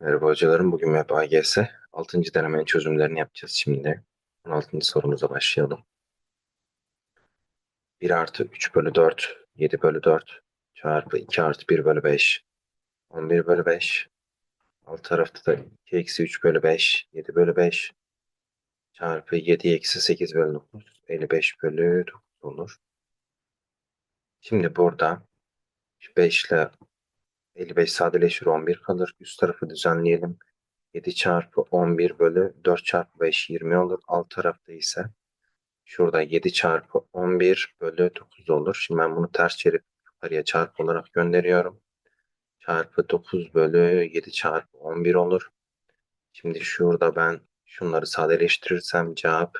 Merhaba hocalarım. Bugün MEP AGS 6. denemenin çözümlerini yapacağız şimdi. 16. sorumuza başlayalım. 1 artı 3 bölü 4, 7 bölü 4 çarpı 2 artı 1 bölü 5, 11 bölü 5. Alt tarafta da 2 eksi 3 bölü 5, 7 bölü 5 çarpı 7 eksi 8 bölü 9, 55 bölü 9 olur. Şimdi burada 5 ile 55 sadeleşir 11 kalır. Üst tarafı düzenleyelim. 7 çarpı 11 bölü 4 çarpı 5 20 olur. Alt tarafta ise şurada 7 çarpı 11 bölü 9 olur. Şimdi ben bunu ters çevirip yukarıya çarpı olarak gönderiyorum. Çarpı 9 bölü 7 çarpı 11 olur. Şimdi şurada ben şunları sadeleştirirsem cevap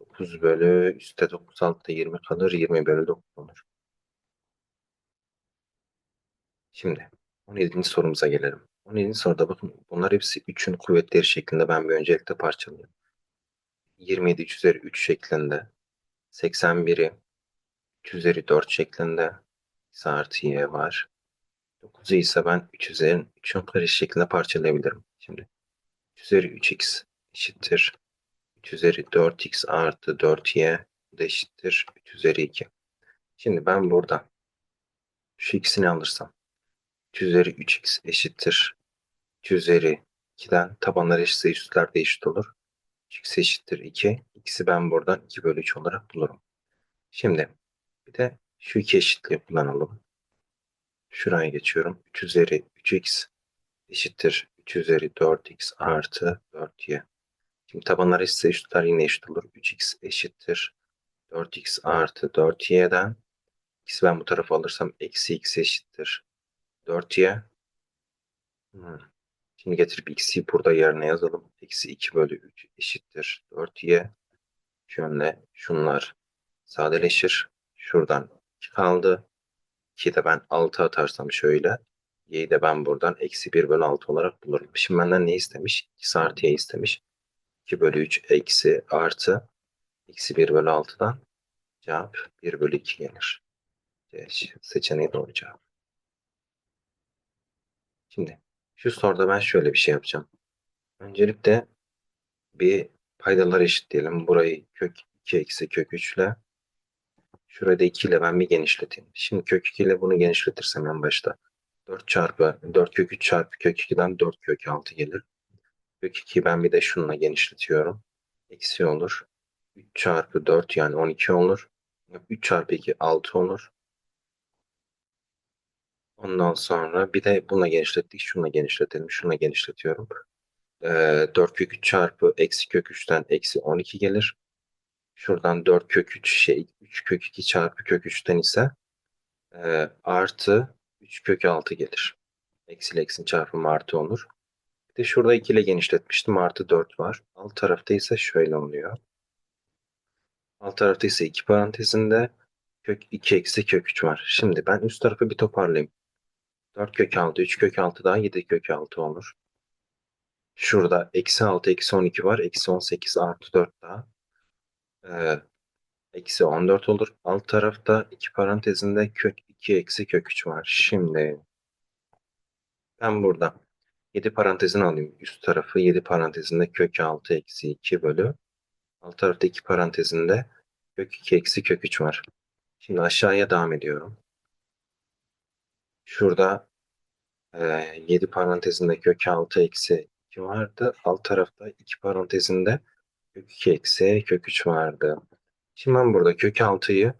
9 bölü üstte 9 altta 20 kalır. 20 bölü 9 olur. Şimdi 17. sorumuza gelelim. 17. soruda bakın bunlar hepsi 3'ün kuvvetleri şeklinde ben bir öncelikle parçalayayım. 27 3 üzeri 3 şeklinde. 81'i 3 üzeri 4 şeklinde. X artı Y var. 9'u ise ben 3 üzeri 3'ün karesi şeklinde parçalayabilirim. Şimdi 3 üzeri 3x eşittir. 3 üzeri 4x artı 4y bu da eşittir. 3 üzeri 2. Şimdi ben burada şu ikisini alırsam 3 üzeri 3x eşittir. 3 üzeri 2'den tabanlar eşitse üstler de eşit olur. 3x eşittir 2. X'i ben buradan 2 bölü 3 olarak bulurum. Şimdi bir de şu iki eşitliği kullanalım. Şuraya geçiyorum. 3 üzeri 3x eşittir 3 üzeri 4x artı 4y. Şimdi tabanlar eşitse üstler yine eşit olur. 3x eşittir 4x artı 4y'den x'i ben bu tarafa alırsam eksi x eşittir 4y. Hmm. Şimdi getirip x'i burada yerine yazalım. Eksi 2 bölü 3 eşittir 4y. Şöyle şunlar sadeleşir. Şuradan 2 kaldı. 2'yi de ben 6 atarsam şöyle. Y'yi de ben buradan eksi 1 bölü 6 olarak bulurum. Şimdi benden ne istemiş? X artı Y istemiş. 2 bölü 3 eksi artı eksi 1 bölü 6'dan cevap 1 bölü 2 gelir. Seçeneği doğru cevap. Şimdi şu soruda ben şöyle bir şey yapacağım. Öncelikle bir paydalar eşitleyelim. Burayı kök 2 eksi kök 3 ile şurada 2 ile ben bir genişleteyim. Şimdi kök 2 ile bunu genişletirsem en başta 4 çarpı 4 kök 3 çarpı kök 2'den 4 kök 6 gelir. Kök 2'yi ben bir de şununla genişletiyorum. Eksi olur. 3 çarpı 4 yani 12 olur. 3 çarpı 2 6 olur. Ondan sonra bir de bununla genişlettik. Şununla genişletelim. Şununla genişletiyorum. Ee, 4 kök 3 çarpı eksi kök 3'ten eksi 12 gelir. Şuradan 4 kök 3 şey 3 kök 2 çarpı kök 3'ten ise e, artı 3 kök 6 gelir. Eksi eksi çarpımı artı olur. Bir de şurada 2 ile genişletmiştim. Artı 4 var. Alt tarafta ise şöyle oluyor. Alt tarafta ise 2 parantezinde kök 2 eksi kök 3 var. Şimdi ben üst tarafı bir toparlayayım. 4 kök 6, 3 kök 6 daha 7 kök 6 olur. Şurada eksi 6, eksi 12 var. Eksi 18 artı 4 daha. Ee, eksi 14 olur. Alt tarafta iki parantezinde kök 2 eksi kök 3 var. Şimdi ben burada 7 parantezini alayım. Üst tarafı 7 parantezinde kök 6 eksi 2 bölü. Alt tarafta 2 parantezinde kök 2 eksi kök 3 var. Şimdi aşağıya devam ediyorum. Şurada e, 7 parantezinde kök 6 eksi 2 vardı. Alt tarafta 2 parantezinde kök 2 eksi kök 3 vardı. Şimdi ben burada kök 6'yı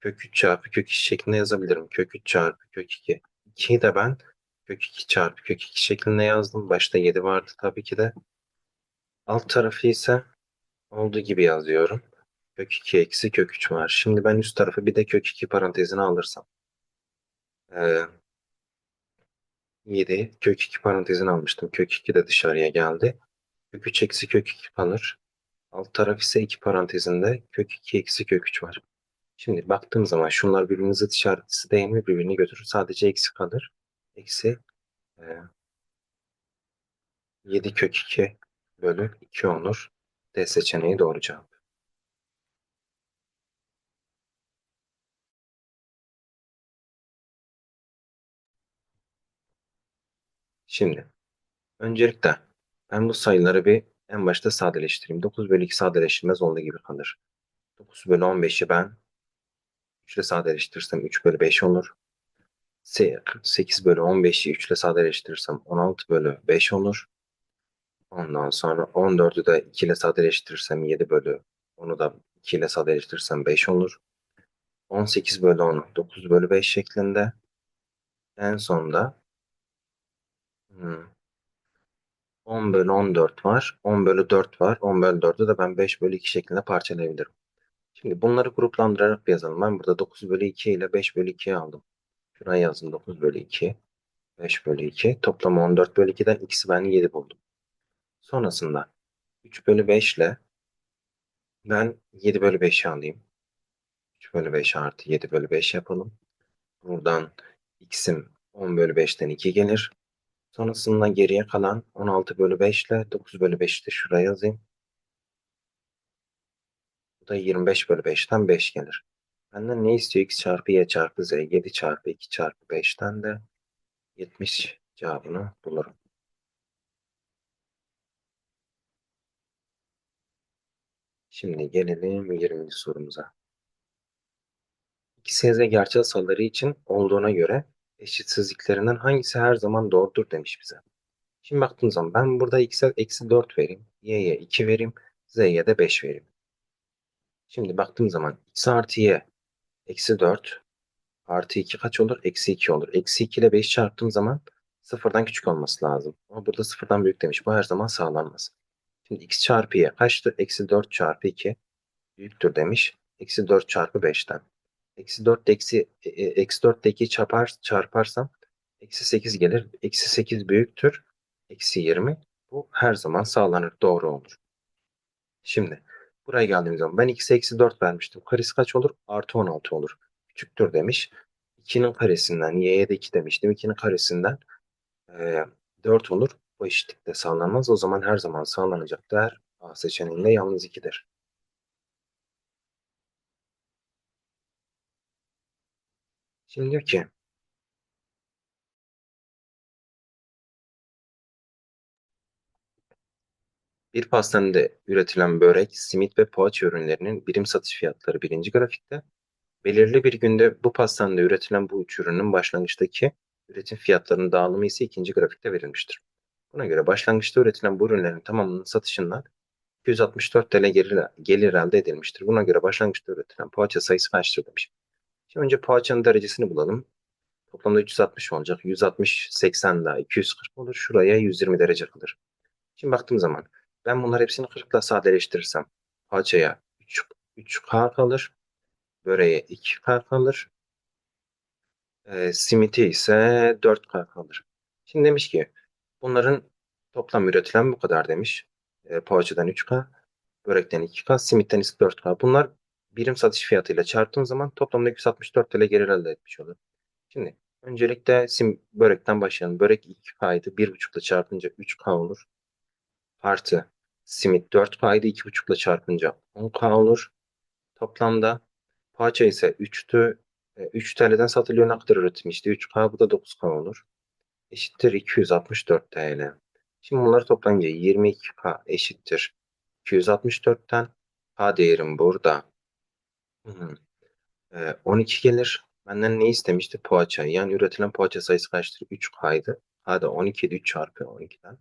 kök 3 çarpı kök 2 şeklinde yazabilirim. Kök 3 çarpı kök 2. 2'yi de ben kök 2 çarpı kök 2 şeklinde yazdım. Başta 7 vardı tabii ki de. Alt tarafı ise olduğu gibi yazıyorum. Kök 2 eksi kök 3 var. Şimdi ben üst tarafı bir de kök 2 parantezine alırsam. Ee, 7 kök 2 parantezine almıştım. Kök 2 de dışarıya geldi. Kök 3 eksi kök 2 kalır. Alt taraf ise 2 parantezinde kök 2 eksi kök 3 var. Şimdi baktığım zaman şunlar birbirinin zıt işaretlisi değil mi? Birbirini götürür. Sadece eksi kalır. Eksi e, 7 kök 2 bölü 2 olur. D seçeneği doğru cevap. Şimdi Öncelikle ben bu sayıları bir en başta sadeleştireyim. 9 bölü 2 sadeleştirmez olduğu gibi kalır. 9 bölü 15'i ben 3 ile sadeleştirirsem 3 bölü 5 olur. 8 bölü 15'i 3 ile sadeleştirirsem 16 bölü 5 olur. Ondan sonra 14'ü de 2 ile sadeleştirirsem 7 bölü onu da 2 ile sadeleştirirsem 5 olur. 18 bölü 10 9 bölü 5 şeklinde. En sonda hmm, 10 bölü 14 var. 10 bölü 4 var. 10 bölü 4'ü de ben 5 bölü 2 şeklinde parçalayabilirim. Şimdi bunları gruplandırarak yazalım. Ben burada 9 bölü 2 ile 5 bölü 2'yi aldım. Şuraya yazdım 9 bölü 2. 5 bölü 2. Toplamı 14 bölü 2'den ikisi ben 7 buldum. Sonrasında 3 bölü 5 ile ben 7 bölü 5'i alayım. 3 bölü 5 artı 7 bölü 5 yapalım. Buradan x'im 10 bölü 5'ten 2 gelir. Sonrasında geriye kalan 16 bölü 5 ile 9 bölü 5'i de şuraya yazayım. Bu da 25 bölü 5'ten 5 gelir. Benden ne istiyor? x çarpı y çarpı z. 7 çarpı 2 çarpı 5'ten de 70 cevabını bulurum. Şimdi gelelim 20. sorumuza. İki z gerçel sayıları için olduğuna göre eşitsizliklerinden hangisi her zaman doğrudur demiş bize. Şimdi baktığım zaman ben burada x'e eksi 4 vereyim. y'ye 2 vereyim. z'ye de 5 vereyim. Şimdi baktığım zaman x artı y eksi 4 artı 2 kaç olur? Eksi 2 olur. Eksi 2 ile 5 çarptığım zaman sıfırdan küçük olması lazım. Ama burada sıfırdan büyük demiş. Bu her zaman sağlanmaz. Şimdi x çarpı y kaçtır? Eksi 4 çarpı 2 büyüktür demiş. Eksi 4 çarpı 5'ten. Eksi 4 eksi, e, e, eksi 4 ile 2 çarpar, çarparsam eksi 8 gelir. Eksi 8 büyüktür. Eksi 20. Bu her zaman sağlanır. Doğru olur. Şimdi buraya geldiğim zaman ben x'e eksi 4 vermiştim. Karesi kaç olur? Artı 16 olur. Küçüktür demiş. 2'nin karesinden y'ye de 2 demiştim. 2'nin karesinden e, 4 olur. Bu eşitlikte sağlanmaz. O zaman her zaman sağlanacak değer A seçeneğinde yalnız 2'dir. Şimdi diyor ki bir pastanede üretilen börek, simit ve poğaça ürünlerinin birim satış fiyatları birinci grafikte, belirli bir günde bu pastanede üretilen bu üç ürünün başlangıçtaki üretim fiyatlarının dağılımı ise ikinci grafikte verilmiştir. Buna göre başlangıçta üretilen bu ürünlerin tamamının satışından 264 TL gelir, elde edilmiştir. Buna göre başlangıçta üretilen poğaça sayısı kaçtır demiş. Şimdi önce poğaçanın derecesini bulalım. Toplamda 360 olacak. 160, 80 daha 240 olur. Şuraya 120 derece kalır. Şimdi baktığım zaman ben bunları hepsini 40 ile sadeleştirirsem poğaçaya 3, 3K kalır. Böreğe 2K kalır. E, simiti ise 4K kalır. Şimdi demiş ki bunların toplam üretilen bu kadar demiş. E, poğaçadan 3K, börekten 2K, simitten ise 4K. Bunlar birim satış fiyatıyla çarptığın zaman toplamda 264 TL gelir elde etmiş olur. Şimdi öncelikle sim börekten başlayalım. Börek 2K'ydı. 1,5 ile çarpınca 3K olur. Artı simit 4K'ydı. 2,5 ile çarpınca 10K olur. Toplamda poğaça ise 3'tü. 3 TL'den satılıyor ne kadar üretilmişti? 3K bu da 9K olur. Eşittir 264 TL. Şimdi bunları toplayınca 22K eşittir 264'ten K değerim burada 12 gelir. Benden ne istemişti? Poğaça. Yani üretilen poğaça sayısı kaçtır? 3K'ydı. Hadi 12 3 çarpı 12'den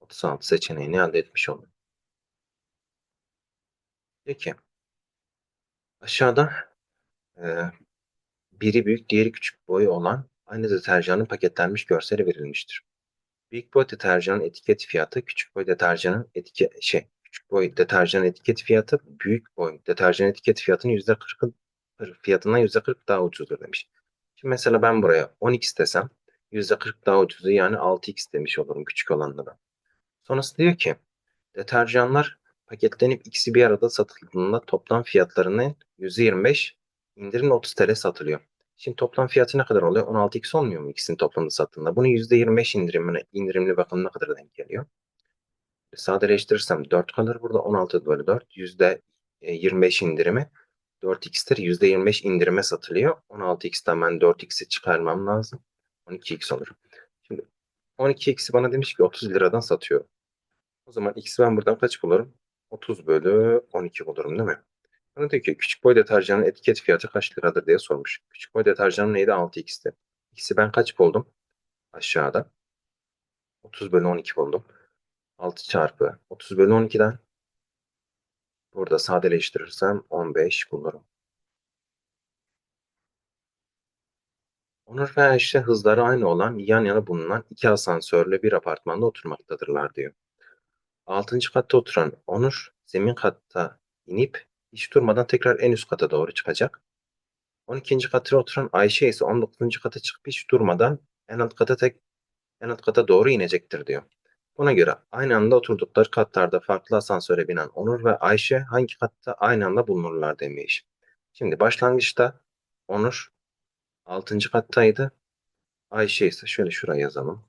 36 seçeneğini elde etmiş oldum. Peki. Aşağıda e, biri büyük diğeri küçük boy olan aynı deterjanın paketlenmiş görseli verilmiştir. Büyük boy deterjanın etiket fiyatı küçük boy deterjanın etiket şey küçük boy deterjan etiket fiyatı büyük boy deterjan etiket fiyatının %40'ı fiyatından %40 daha ucuzdur demiş. Şimdi mesela ben buraya 10x desem %40 daha ucuzu yani 6x demiş olurum küçük olanlara. Sonrası diyor ki deterjanlar paketlenip ikisi bir arada satıldığında toplam fiyatlarının %25 indirimle 30 TL satılıyor. Şimdi toplam fiyatı ne kadar oluyor? 16x olmuyor mu ikisini toplamda sattığında? Bunu %25 indirimine, indirimli bakın ne kadar denk geliyor? Sadeleştirirsem 4 kalır burada. 16 bölü 4 %25 indirimi 4x'tir. %25 indirime satılıyor. 16x'ten ben 4x'i çıkarmam lazım. 12x olur. Şimdi 12x'i bana demiş ki 30 liradan satıyor. O zaman x'i ben buradan kaç bulurum? 30 bölü 12 bulurum değil mi? Bana diyor ki küçük boy deterjanın etiket fiyatı kaç liradır diye sormuş. Küçük boy deterjanın neydi? 6x'ti. X'i ben kaç buldum? Aşağıda. 30 bölü 12 buldum. 6 çarpı 30 bölü 12'den burada sadeleştirirsem 15 bulurum. Onur ve Ayşe hızları aynı olan yan yana bulunan iki asansörle bir apartmanda oturmaktadırlar diyor. Altıncı katta oturan Onur zemin katta inip hiç durmadan tekrar en üst kata doğru çıkacak. 12. katta oturan Ayşe ise 19. kata çıkıp hiç durmadan en alt kata tek en alt kata doğru inecektir diyor. Buna göre aynı anda oturdukları katlarda farklı asansöre binen Onur ve Ayşe hangi katta aynı anda bulunurlar demiş. Şimdi başlangıçta Onur 6. kattaydı. Ayşe ise şöyle şuraya yazalım.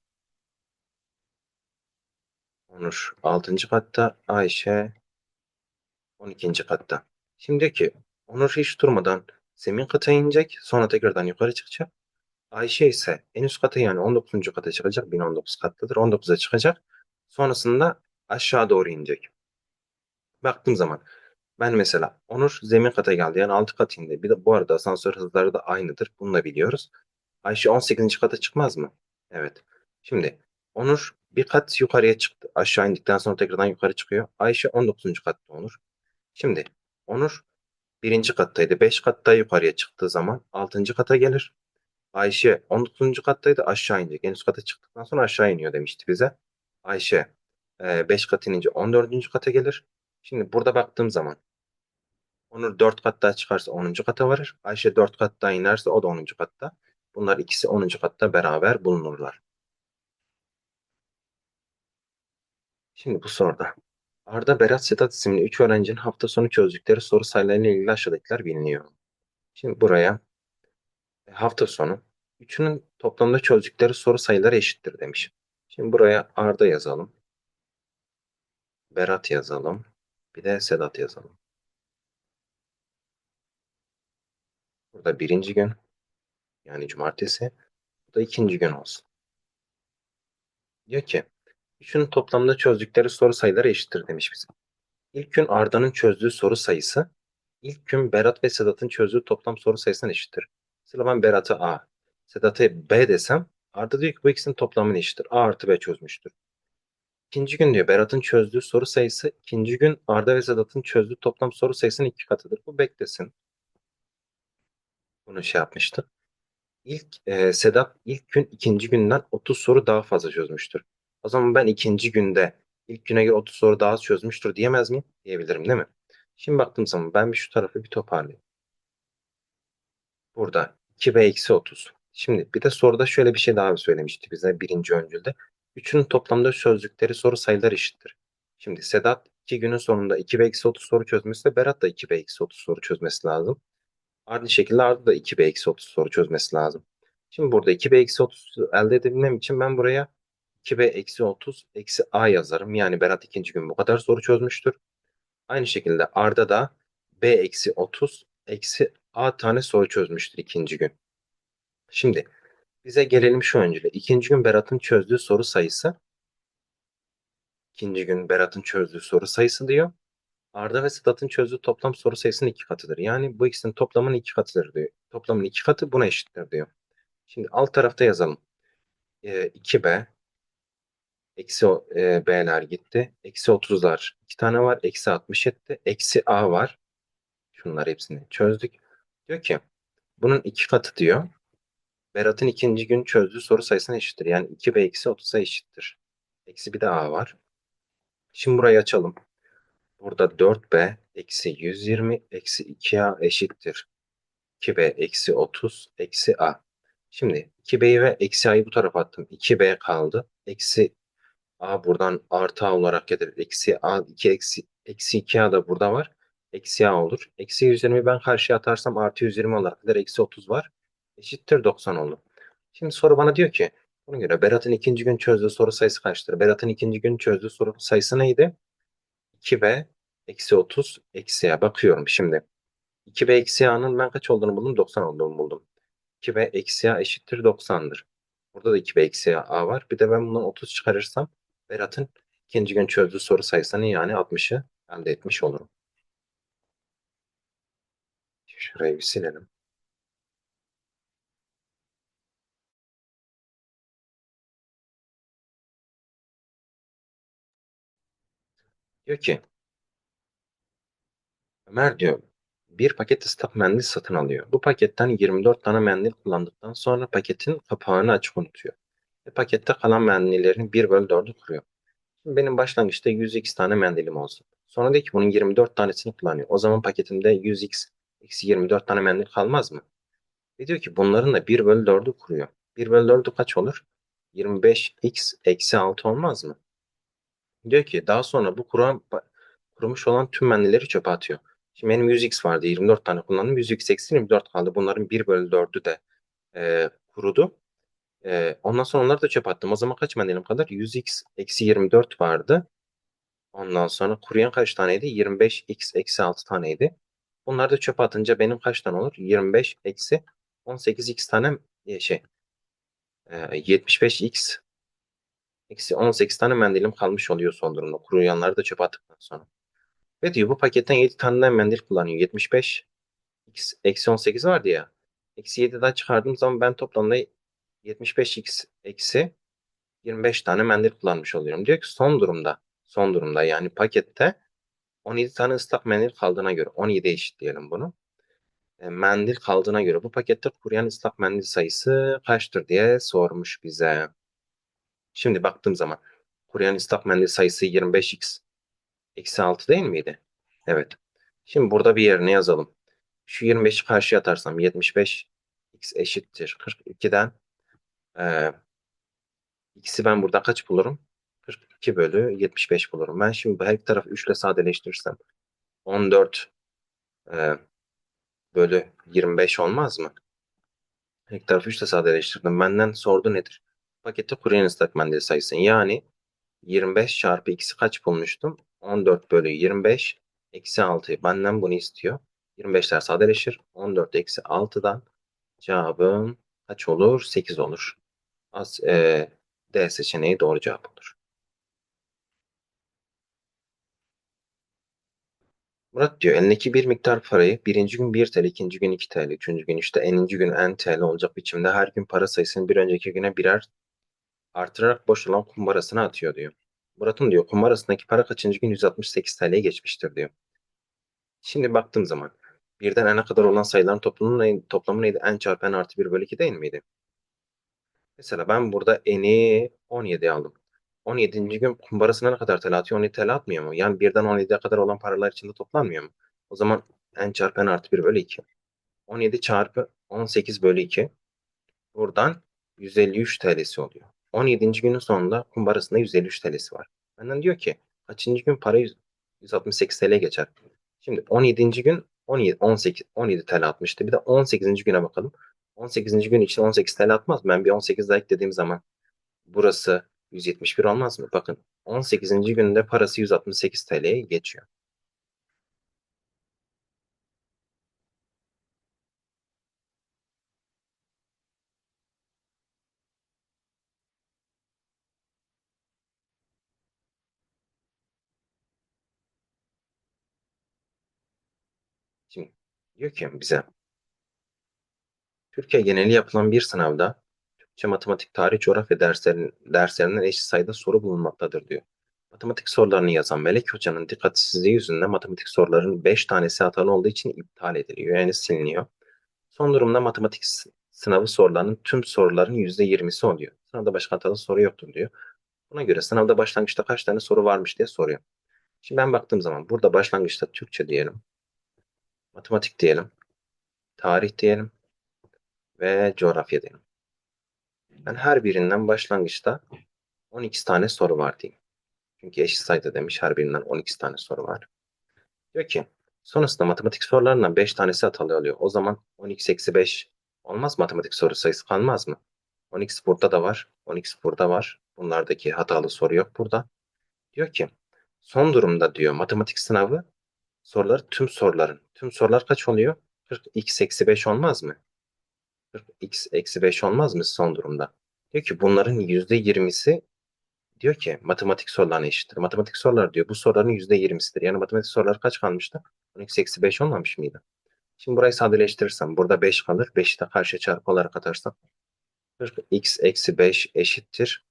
Onur 6. katta, Ayşe 12. katta. Şimdi ki Onur hiç durmadan zemin kata inecek, sonra tekrardan yukarı çıkacak. Ayşe ise en üst kata yani 19. kata çıkacak. 1019 kattadır. 19'a çıkacak. Sonrasında aşağı doğru inecek. Baktığım zaman ben mesela Onur zemin kata geldi. Yani 6 kat indi. Bir de bu arada asansör hızları da aynıdır. Bunu da biliyoruz. Ayşe 18. kata çıkmaz mı? Evet. Şimdi Onur bir kat yukarıya çıktı. Aşağı indikten sonra tekrardan yukarı çıkıyor. Ayşe 19. katta Onur. Şimdi Onur birinci kattaydı. 5 katta yukarıya çıktığı zaman 6. kata gelir. Ayşe 19. kattaydı aşağı inecek. En üst kata çıktıktan sonra aşağı iniyor demişti bize. Ayşe 5 kat inince 14. kata gelir. Şimdi burada baktığım zaman Onur 4 kat daha çıkarsa 10. kata varır. Ayşe 4 kat daha inerse o da 10. katta. Bunlar ikisi 10. katta beraber bulunurlar. Şimdi bu soruda. Arda, Berat, Sedat isimli 3 öğrencinin hafta sonu çözdükleri soru sayılarıyla ilgili aşağıdakiler biliniyor. Şimdi buraya e, hafta sonu üçünün toplamda çözdükleri soru sayıları eşittir demiş. Şimdi buraya Arda yazalım. Berat yazalım. Bir de Sedat yazalım. Burada birinci gün yani cumartesi. Bu da ikinci gün olsun. Diyor ki üçünün toplamda çözdükleri soru sayıları eşittir demiş bize. İlk gün Arda'nın çözdüğü soru sayısı ilk gün Berat ve Sedat'ın çözdüğü toplam soru sayısına eşittir. Mesela ben Berat'a A, Sedat'a B desem Arda diyor ki bu ikisinin toplamı eşittir. A artı B çözmüştür. İkinci gün diyor Berat'ın çözdüğü soru sayısı ikinci gün Arda ve Sedat'ın çözdüğü toplam soru sayısının iki katıdır. Bu beklesin. Bunu şey yapmıştı. İlk e, Sedat ilk gün ikinci günden 30 soru daha fazla çözmüştür. O zaman ben ikinci günde ilk güne göre 30 soru daha az çözmüştür diyemez miyim? Diyebilirim değil mi? Şimdi baktığım zaman ben bir şu tarafı bir toparlayayım. Burada 2b eksi 30. Şimdi bir de soruda şöyle bir şey daha söylemişti bize birinci öncülde. Üçünün toplamda çözdükleri soru sayılar eşittir. Şimdi Sedat 2 günün sonunda 2b eksi 30 soru çözmesi Berat da 2b eksi 30 soru çözmesi lazım. Aynı şekilde Arda da 2b eksi 30 soru çözmesi lazım. Şimdi burada 2b eksi 30 elde edebilmem için ben buraya 2b eksi 30 eksi a yazarım. Yani Berat ikinci gün bu kadar soru çözmüştür. Aynı şekilde Arda da b eksi 30 eksi a tane soru çözmüştür ikinci gün. Şimdi bize gelelim şu öncüle. İkinci gün Berat'ın çözdüğü soru sayısı ikinci gün Berat'ın çözdüğü soru sayısı diyor. Arda ve Sedat'ın çözdüğü toplam soru sayısının iki katıdır. Yani bu ikisinin toplamının iki katıdır diyor. Toplamın iki katı buna eşittir diyor. Şimdi alt tarafta yazalım. E, 2b eksi e, b'ler gitti. Eksi 30'lar iki tane var. Eksi 60 etti. Eksi a var. Şunlar hepsini çözdük. Diyor ki bunun iki katı diyor. Berat'ın ikinci gün çözdüğü soru sayısına eşittir. Yani 2b eksi 30'a eşittir. Eksi bir de a var. Şimdi burayı açalım. Burada 4b eksi 120 eksi 2a eşittir. 2b eksi 30 eksi a. Şimdi 2b'yi ve eksi a'yı bu tarafa attım. 2b kaldı. Eksi a buradan artı a olarak gelir. Eksi a 2 eksi, eksi 2a da burada var. Eksi a olur. Eksi 120 ben karşıya atarsam artı 120 olarak gelir. Eksi 30 var. Eşittir 90 oldu. Şimdi soru bana diyor ki buna göre Berat'ın ikinci gün çözdüğü soru sayısı kaçtır? Berat'ın ikinci gün çözdüğü soru sayısı neydi? 2b eksi 30 eksi a. Bakıyorum şimdi. 2b eksi a'nın ben kaç olduğunu buldum? 90 olduğunu buldum. 2b eksi a eşittir 90'dır. Burada da 2b eksi a var. Bir de ben bundan 30 çıkarırsam Berat'ın ikinci gün çözdüğü soru sayısını yani 60'ı elde etmiş olurum. Şurayı bir silelim. Diyor ki Ömer diyor bir paket ıslak mendil satın alıyor. Bu paketten 24 tane mendil kullandıktan sonra paketin kapağını açık unutuyor. Ve pakette kalan mendillerin 1 bölü 4'ü kuruyor. Şimdi benim başlangıçta 100x tane mendilim olsun. Sonra diyor ki bunun 24 tanesini kullanıyor. O zaman paketimde 100x eksi 24 tane mendil kalmaz mı? Ve diyor ki bunların da 1 bölü 4'ü kuruyor. 1 bölü 4'ü kaç olur? 25x eksi 6 olmaz mı? Diyor ki daha sonra bu kuran, kurumuş olan tüm mendilleri çöpe atıyor. Şimdi benim 100x vardı 24 tane kullandım. 100x eksi 24 kaldı. Bunların 1 bölü 4'ü de e, kurudu. E, ondan sonra onları da çöpe attım. O zaman kaç mendilim kadar? 100x eksi 24 vardı. Ondan sonra kuruyan kaç taneydi? 25x eksi 6 taneydi. Bunları da çöpe atınca benim kaç tane olur? 25 eksi 18x tane e, şey e, 75x eksi 18 tane mendilim kalmış oluyor son durumda. Kuruyanları da çöpe attıktan sonra. Ve diyor bu paketten 7 tane mendil kullanıyor. 75 x eksi 18 vardı ya. Eksi 7'den çıkardığım zaman ben toplamda 75x eksi 25 tane mendil kullanmış oluyorum. Diyor ki son durumda son durumda yani pakette 17 tane ıslak mendil kaldığına göre 17 eşitleyelim bunu. E, mendil kaldığına göre bu pakette kuruyan ıslak mendil sayısı kaçtır diye sormuş bize. Şimdi baktığım zaman kuruyan ıslak mendil sayısı 25x eksi 6 değil miydi? Evet. Şimdi burada bir yerine yazalım. Şu 25'i karşıya atarsam 75 x eşittir 42'den e, x'i ben burada kaç bulurum? 42 bölü 75 bulurum. Ben şimdi her iki tarafı 3 ile sadeleştirirsem 14 e, bölü 25 olmaz mı? Her iki tarafı 3 ile sadeleştirdim. Benden sordu nedir? Pakette kuruyan ıslak mendil sayısını. Yani 25 çarpı x'i kaç bulmuştum? 14 bölü 25 eksi 6. Benden bunu istiyor. 25'ler sadeleşir. 14 eksi 6'dan cevabım kaç olur? 8 olur. Az, e, D seçeneği doğru cevap olur. Murat diyor elindeki bir miktar parayı birinci gün 1 TL, ikinci gün 2 TL, üçüncü gün işte eninci gün n TL olacak biçimde her gün para sayısını bir önceki güne birer artırarak boş olan kumbarasına atıyor diyor. Murat'ın diyor kumbarasındaki para kaçıncı gün 168 TL'ye geçmiştir diyor. Şimdi baktığım zaman birden n'e kadar olan sayıların toplamı? Toplamı neydi? n çarpı n artı 1 bölü 2 değil miydi? Mesela ben burada n'i 17 aldım. 17. gün kumbarasına ne kadar TL atıyor? 17 TL atmıyor mu? Yani birden 17'ye kadar olan paralar içinde toplanmıyor mu? O zaman n çarpı n artı 1 bölü 2. 17 çarpı 18 bölü 2. Buradan 153 TL'si oluyor. 17. günün sonunda kumbarasında 153 TL'si var. Benden diyor ki kaçıncı gün para 168 TL geçer. Şimdi 17. gün 17, 18, 17 TL atmıştı. Bir de 18. güne bakalım. 18. gün için 18 TL atmaz. Ben bir 18 daha eklediğim zaman burası 171 olmaz mı? Bakın 18. günde parası 168 TL'ye geçiyor. Şimdi diyor ki bize Türkiye geneli yapılan bir sınavda Türkçe, matematik, tarih, coğrafya derslerin, derslerinden eşit sayıda soru bulunmaktadır diyor. Matematik sorularını yazan Melek Hoca'nın dikkatsizliği yüzünden matematik soruların 5 tanesi hatalı olduğu için iptal ediliyor. Yani siliniyor. Son durumda matematik sınavı sorularının tüm soruların %20'si oluyor. Sınavda başka hatalı soru yoktur diyor. Buna göre sınavda başlangıçta kaç tane soru varmış diye soruyor. Şimdi ben baktığım zaman burada başlangıçta Türkçe diyelim, matematik diyelim, tarih diyelim ve coğrafya diyelim. Ben her birinden başlangıçta 12 tane soru var diyeyim. Çünkü eşit sayıda demiş her birinden 12 tane soru var. Diyor ki sonrasında matematik sorularından 5 tanesi hatalı oluyor. O zaman 12 eksi 5 olmaz matematik soru sayısı kalmaz mı? 12 burada da var. 12 burada var. Bunlardaki hatalı soru yok burada. Diyor ki son durumda diyor matematik sınavı soruları tüm soruların. Tüm sorular kaç oluyor? 40 x eksi 5 olmaz mı? 40 x eksi 5 olmaz mı son durumda? Diyor ki bunların %20'si diyor ki matematik sorularına eşittir. Matematik sorular diyor bu soruların %20'sidir. Yani matematik soruları kaç kalmıştı? 12 eksi 5 olmamış mıydı? Şimdi burayı sadeleştirirsem burada 5 kalır. 5'i de karşı çarpı olarak atarsam 40x eksi 5 eşittir.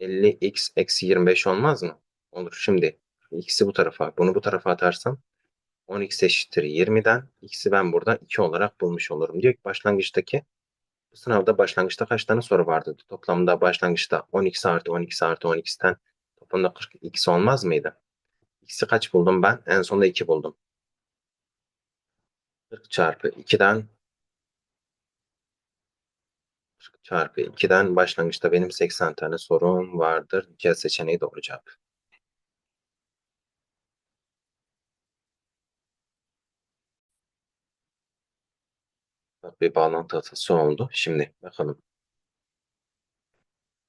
50x eksi 25 olmaz mı? Olur. Şimdi x'i bu tarafa, bunu bu tarafa atarsam 10x eşittir 20'den. X'i ben burada 2 olarak bulmuş olurum. Diyor ki başlangıçtaki bu sınavda başlangıçta kaç tane soru vardı? Toplamda başlangıçta 10x artı 10x artı 10x'ten toplamda 40x olmaz mıydı? X'i kaç buldum ben? En sonunda 2 buldum. 40 çarpı 2'den 40 çarpı 2'den başlangıçta benim 80 tane sorum vardır. C seçeneği doğru cevap. Bir bağlantı hatası oldu. Şimdi bakalım.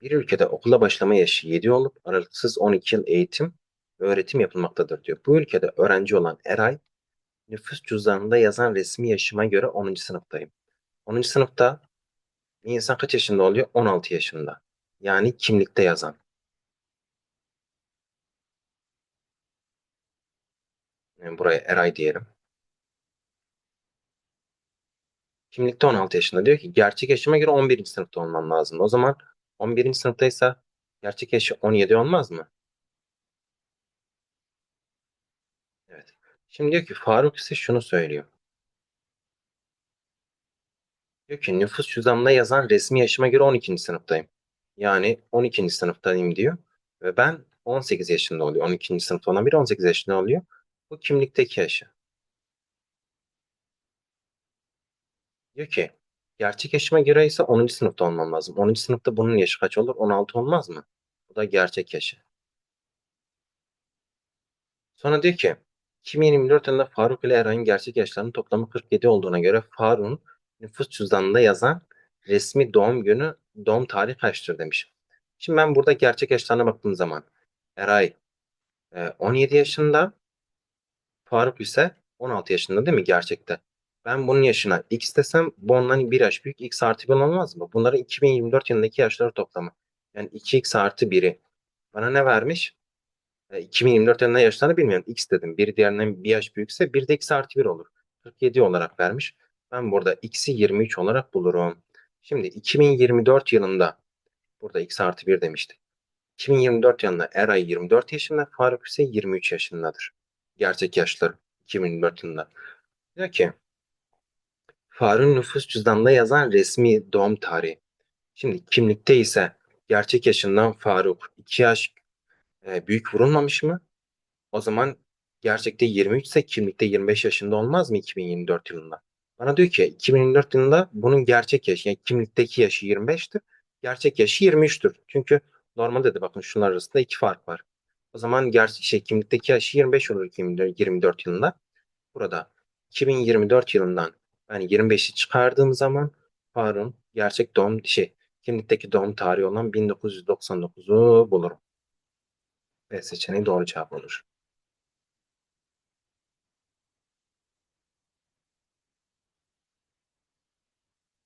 Bir ülkede okula başlama yaşı 7 olup aralıksız 12 yıl eğitim ve öğretim yapılmaktadır diyor. Bu ülkede öğrenci olan Eray nüfus cüzdanında yazan resmi yaşıma göre 10. sınıftayım. 10. sınıfta bir insan kaç yaşında oluyor? 16 yaşında. Yani kimlikte yazan. Yani buraya Eray diyelim. Kimlikte 16 yaşında. Diyor ki gerçek yaşıma göre 11. sınıfta olmam lazım. O zaman 11. sınıftaysa gerçek yaşı 17 olmaz mı? Evet. Şimdi diyor ki Faruk ise şunu söylüyor. Diyor ki nüfus cüzdanımda yazan resmi yaşıma göre 12. sınıftayım. Yani 12. sınıftayım diyor. Ve ben 18 yaşında oluyor. 12. sınıfta olan biri 18 yaşında oluyor. Bu kimlikteki yaşı. Diyor ki gerçek yaşıma göre ise 10. sınıfta olmam lazım. 10. sınıfta bunun yaşı kaç olur? 16 olmaz mı? Bu da gerçek yaşı. Sonra diyor ki 2024 yılında Faruk ile Eray'ın gerçek yaşlarının toplamı 47 olduğuna göre Faruk'un nüfus cüzdanında yazan resmi doğum günü, doğum tarihi kaçtır demiş. Şimdi ben burada gerçek yaşlarına baktığım zaman Eray e, 17 yaşında, Faruk ise 16 yaşında değil mi gerçekte? Ben bunun yaşına x desem bu ondan bir yaş büyük x artı 1 olmaz mı? Bunların 2024 yılındaki yaşları toplamı. Yani 2x artı 1'i. Bana ne vermiş? E, 2024 yılında yaşlarını bilmiyorum. X dedim. Biri diğerinden bir yaş büyükse bir de x artı 1 olur. 47 olarak vermiş. Ben burada x'i 23 olarak bulurum. Şimdi 2024 yılında burada x artı 1 demiştik. 2024 yılında Eray 24 yaşında, Faruk ise 23 yaşındadır. Gerçek yaşları 2024 yılında. Diyor ki Faruk'un nüfus cüzdanında yazan resmi doğum tarihi. Şimdi kimlikte ise gerçek yaşından Faruk 2 yaş e, büyük vurulmamış mı? O zaman gerçekte 23 ise kimlikte 25 yaşında olmaz mı 2024 yılında? Bana diyor ki 2024 yılında bunun gerçek yaşı yani kimlikteki yaşı 25'tir. Gerçek yaşı 23'tür. Çünkü normalde de bakın şunlar arasında iki fark var. O zaman gerçek şey kimlikteki yaşı 25 olur 2024 yılında. Burada 2024 yılından ben 25'i çıkardığım zaman Faruk'un gerçek doğum şey kimlikteki doğum tarihi olan 1999'u bulurum. B seçeneği doğru cevap olur.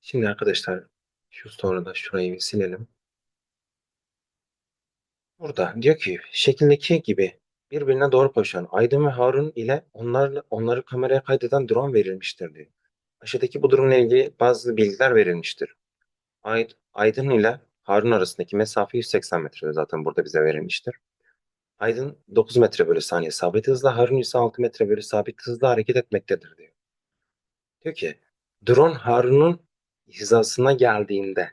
Şimdi arkadaşlar şu soruda şurayı bir silelim. Burada diyor ki şekildeki gibi birbirine doğru koşan Aydın ve Harun ile onlarla, onları kameraya kaydeden drone verilmiştir diyor. Aşağıdaki bu durumla ilgili bazı bilgiler verilmiştir. Ay- Aydın ile Harun arasındaki mesafe 180 metre zaten burada bize verilmiştir. Aydın 9 metre bölü saniye sabit hızla, Harun ise 6 metre bölü sabit hızla hareket etmektedir diyor. Diyor ki drone Harun'un hizasına geldiğinde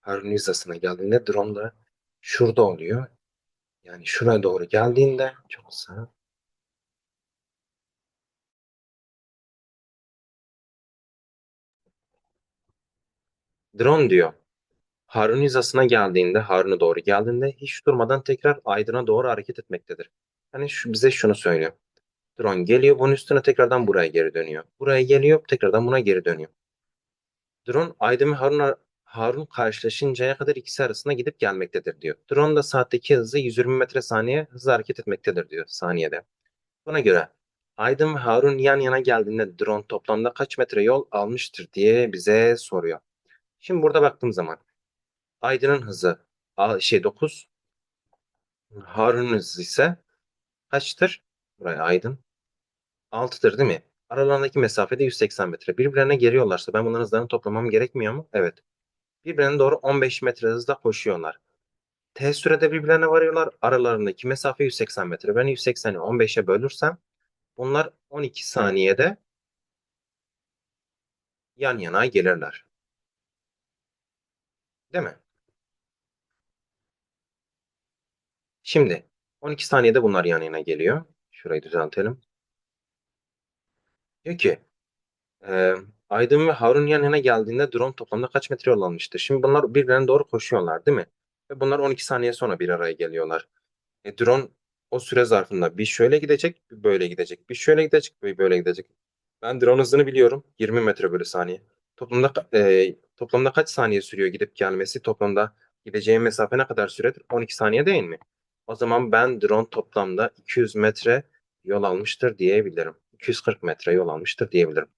Harun'un hizasına geldiğinde drone da şurada oluyor. Yani şuraya doğru geldiğinde çok kısa drone diyor. Harun hizasına geldiğinde, Harun'a doğru geldiğinde hiç durmadan tekrar Aydın'a doğru hareket etmektedir. Yani şu, bize şunu söylüyor. Drone geliyor, bunun üstüne tekrardan buraya geri dönüyor. Buraya geliyor, tekrardan buna geri dönüyor. Drone Aydın ve Harun, Harun karşılaşıncaya kadar ikisi arasında gidip gelmektedir diyor. Drone da saatteki hızı 120 metre saniye hızla hareket etmektedir diyor saniyede. Buna göre Aydın ve Harun yan yana geldiğinde drone toplamda kaç metre yol almıştır diye bize soruyor. Şimdi burada baktığım zaman Aydın'ın hızı şey 9. Harun'un hızı ise kaçtır? Buraya Aydın. 6'dır değil mi? Aralarındaki mesafe de 180 metre. Birbirlerine geliyorlarsa ben bunların hızlarını toplamam gerekmiyor mu? Evet. Birbirlerine doğru 15 metre hızla koşuyorlar. T sürede birbirlerine varıyorlar. Aralarındaki mesafe 180 metre. Ben 180'i 15'e bölürsem bunlar 12 saniyede yan yana gelirler. Değil mi? Şimdi 12 saniyede bunlar yan yana geliyor. Şurayı düzeltelim. Diyor ki e, Aydın ve Harun yan yana geldiğinde drone toplamda kaç metre yol almıştır? Şimdi bunlar birbirlerine doğru koşuyorlar değil mi? Ve bunlar 12 saniye sonra bir araya geliyorlar. E, drone o süre zarfında bir şöyle gidecek, bir böyle gidecek, bir şöyle gidecek, bir böyle gidecek. Ben drone hızını biliyorum. 20 metre bölü saniye. Toplamda e, toplamda kaç saniye sürüyor gidip gelmesi? Toplamda gideceğim mesafe ne kadar süredir? 12 saniye değil mi? O zaman ben drone toplamda 200 metre yol almıştır diyebilirim. 240 metre yol almıştır diyebilirim.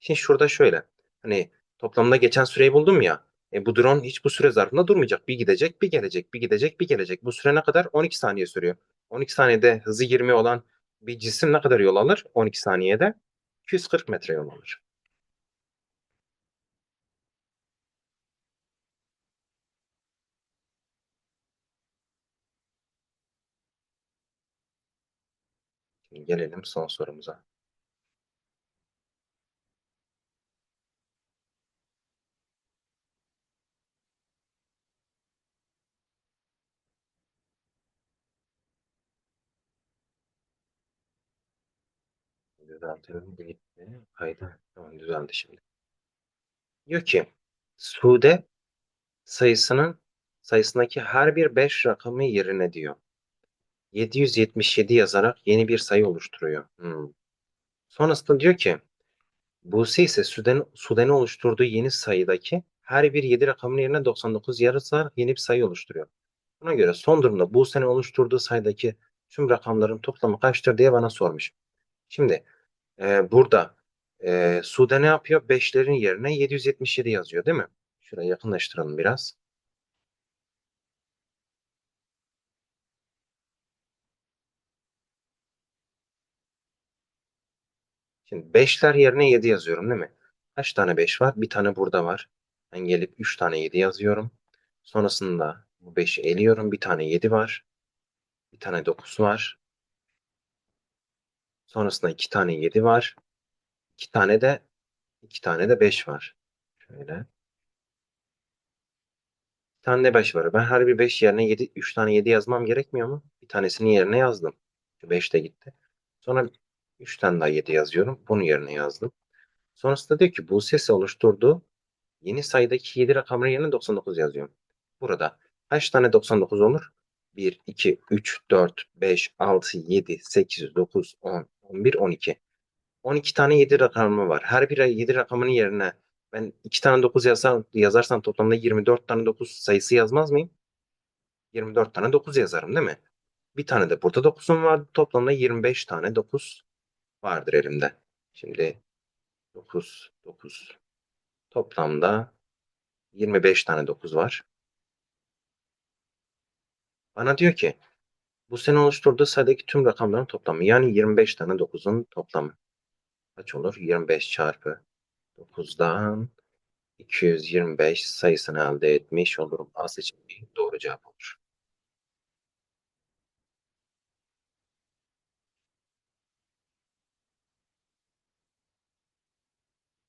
Şimdi şurada şöyle. Hani toplamda geçen süreyi buldum ya. E, bu drone hiç bu süre zarfında durmayacak. Bir gidecek, bir gelecek, bir gidecek, bir gelecek. Bu süre ne kadar? 12 saniye sürüyor. 12 saniyede hızı 20 olan bir cisim ne kadar yol alır? 12 saniyede 240 metre yol alır. Gelelim son sorumuza. Düzeltelim. Bir gitti. Tamam düzeldi şimdi. Diyor ki Sude sayısının sayısındaki her bir 5 rakamı yerine diyor. 777 yazarak yeni bir sayı oluşturuyor. Hmm. Sonrasında diyor ki Buse ise Sude'nin Sude'nin oluşturduğu yeni sayıdaki her bir 7 rakamın yerine 99 yazarak yeni bir sayı oluşturuyor. Buna göre son durumda Buse'nin oluşturduğu sayıdaki tüm rakamların toplamı kaçtır diye bana sormuş. Şimdi e, burada e, Sude ne yapıyor? 5'lerin yerine 777 yazıyor değil mi? Şuraya yakınlaştıralım biraz. Şimdi 5'ler yerine 7 yazıyorum değil mi? Kaç tane 5 var? Bir tane burada var. Ben gelip 3 tane 7 yazıyorum. Sonrasında bu 5'i eliyorum. Bir tane 7 var. Bir tane 9 var. Sonrasında 2 tane 7 var. 2 tane de 2 tane de 5 var. Şöyle. Bir tane de 5 var. Ben her bir 5 yerine 7, 3 tane 7 yazmam gerekmiyor mu? Bir tanesini yerine yazdım. 5 de gitti. Sonra 3 tane daha 7 yazıyorum. Bunun yerine yazdım. Sonrasında diyor ki bu sesi oluşturduğu yeni sayıdaki 7 rakamının yerine 99 yazıyorum. Burada kaç tane 99 olur? 1, 2, 3, 4, 5, 6, 7, 8, 9, 10, 11, 12. 12 tane 7 rakamı var. Her bir 7 rakamının yerine ben 2 tane 9 yazsam, yazarsam toplamda 24 tane 9 sayısı yazmaz mıyım? 24 tane 9 yazarım değil mi? Bir tane de burada 9'um vardı. Toplamda 25 tane 9 vardır elimde. Şimdi 9, 9. Toplamda 25 tane 9 var. Bana diyor ki bu sene oluşturduğu sayıdaki tüm rakamların toplamı. Yani 25 tane 9'un toplamı. Kaç olur? 25 çarpı 9'dan 225 sayısını elde etmiş olurum. A seçeneği doğru cevap olur.